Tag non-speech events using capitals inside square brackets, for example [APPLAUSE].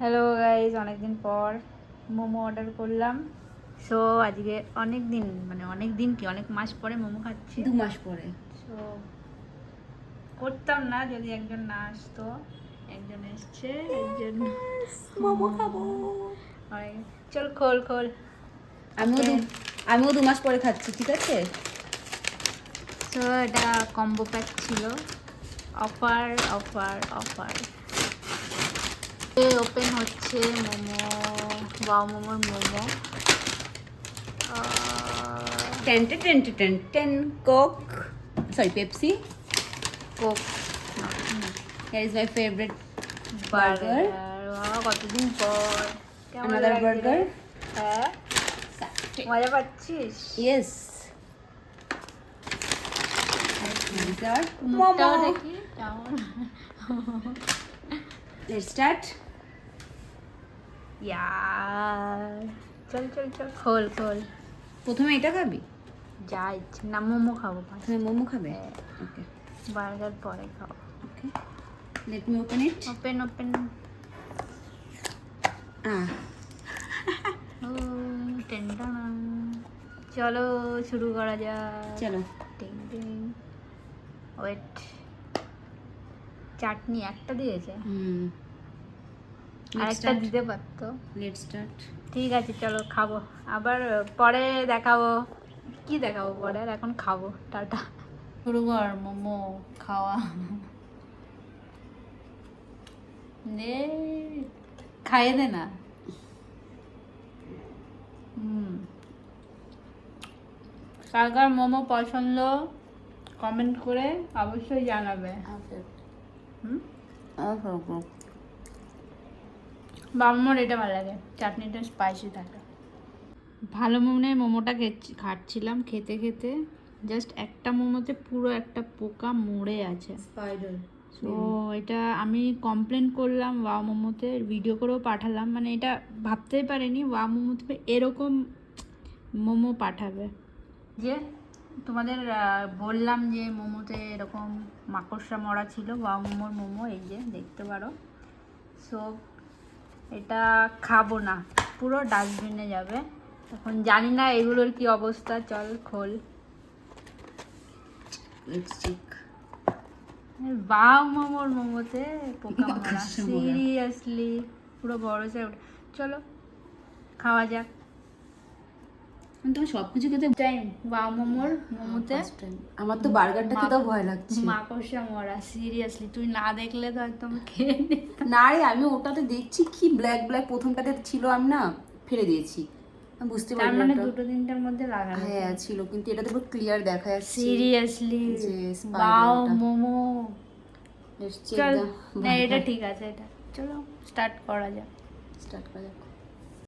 Hello guys অনেকদিন পর momo order করলাম। সো আজকে অনেক দিন মানে অনেক দিন কি? অনেক মাস পরে মোমো খাচ্ছি। দু মাস পরে। সো করতাম না যদি একজন না আসতো। একজন এসছে একজন মোমো খাব। চল খোল খোল। আমিও দু আমিও দু মাস পরে খাচ্ছি ঠিক আছে? সো এটা কম্বো প্যাক ছিল। অফার অফার অফার ওপেন হচ্ছে মোমো। বাউ মোমোর momo. Ten ten ten ten coke. Sorry Pepsi. Coke. Here is my favourite burger কতদিন পর? লাগছে? burger? হ্যাঁ? মজা পাচ্ছিস? ইয়েস মুখটাও দেখি কেমন? [LAUGHS] স্টার্ট ইয়ার চল চল চল। খোল খোল। প্রথমে এটা খাবি? যা ইচ্ছে। না মোমো খাব প্রথমে মোমো খাবে? ওকে বার্গার পরে খাব। Okay let me open it open open চলো শুরু করা যাক। চলো। টিং টিং। ওয়েট চাটনি একটা দিয়েছে? হুম। আর একটা দিতে পারতো। লেট স্টার্ট ঠিক আছে চলো খাব। আবার পরে দেখাবো। কি দেখাবো পরে? আর এখন খাব। টাটা। শুরু কর মোমো খাওয়া। নে খাইয়ে দে না। হুম। কার কার মোমো পছন্দ কমেন্ট করে অবশ্যই জানাবে। হুম? বামর এটা ভালো লাগে। চাটনিটা স্পাইসি থাকে। ভালো মনে মোমোটা খাচ্ছিলাম খেতে খেতে। জাস্ট একটা মোমোতে পুরো একটা পোকা মরে আছে। স্পাইডার তো এটা আমি কমপ্লেন করলাম ওয়া মোমোতে ভিডিও করেও পাঠালাম। মানে এটা ভাবতেই পারিনি ওয়া মোমোতে এরকম মোমো পাঠাবে। যে তোমাদের বললাম যে মোমোতে এরকম মাকড়সা মরা ছিল ওয়া মোমোর মোমো এই যে দেখতে পারো। সো এটা খাব না পুরো ডাস্টবিনে যাবে। এখন জানি না এগুলোর কি অবস্থা চল খোল। লেটস চেক বাউ মোমোর মোমোতে পোকা মারা সিরিয়াসলি পুরো বড় চলো খাওয়া যাক। আমি তো সব কিছু খেতে টাইম বাউ মোমোর মোমোতে আমার তো বার্গারটা খেতেও ভয় লাগছে। মরা সিরিয়াসলি তুই না দেখলে তো একদম খেয়ে না রে আমি ওটাতে দেখছি কি ব্ল্যাক ব্ল্যাক প্রথমটাতে ছিল আমি না ফেলে দিয়েছি। বুঝতে তার পারি মানে দুটো তিনটার মধ্যে লাগানো। হ্যাঁ ছিল কিন্তু এটাতে পুরো ক্লিয়ার দেখা যাচ্ছে। Seriously spider momo. না এটা ঠিক আছে এটা। চলো স্টার্ট করা যাক। Start করা যাক।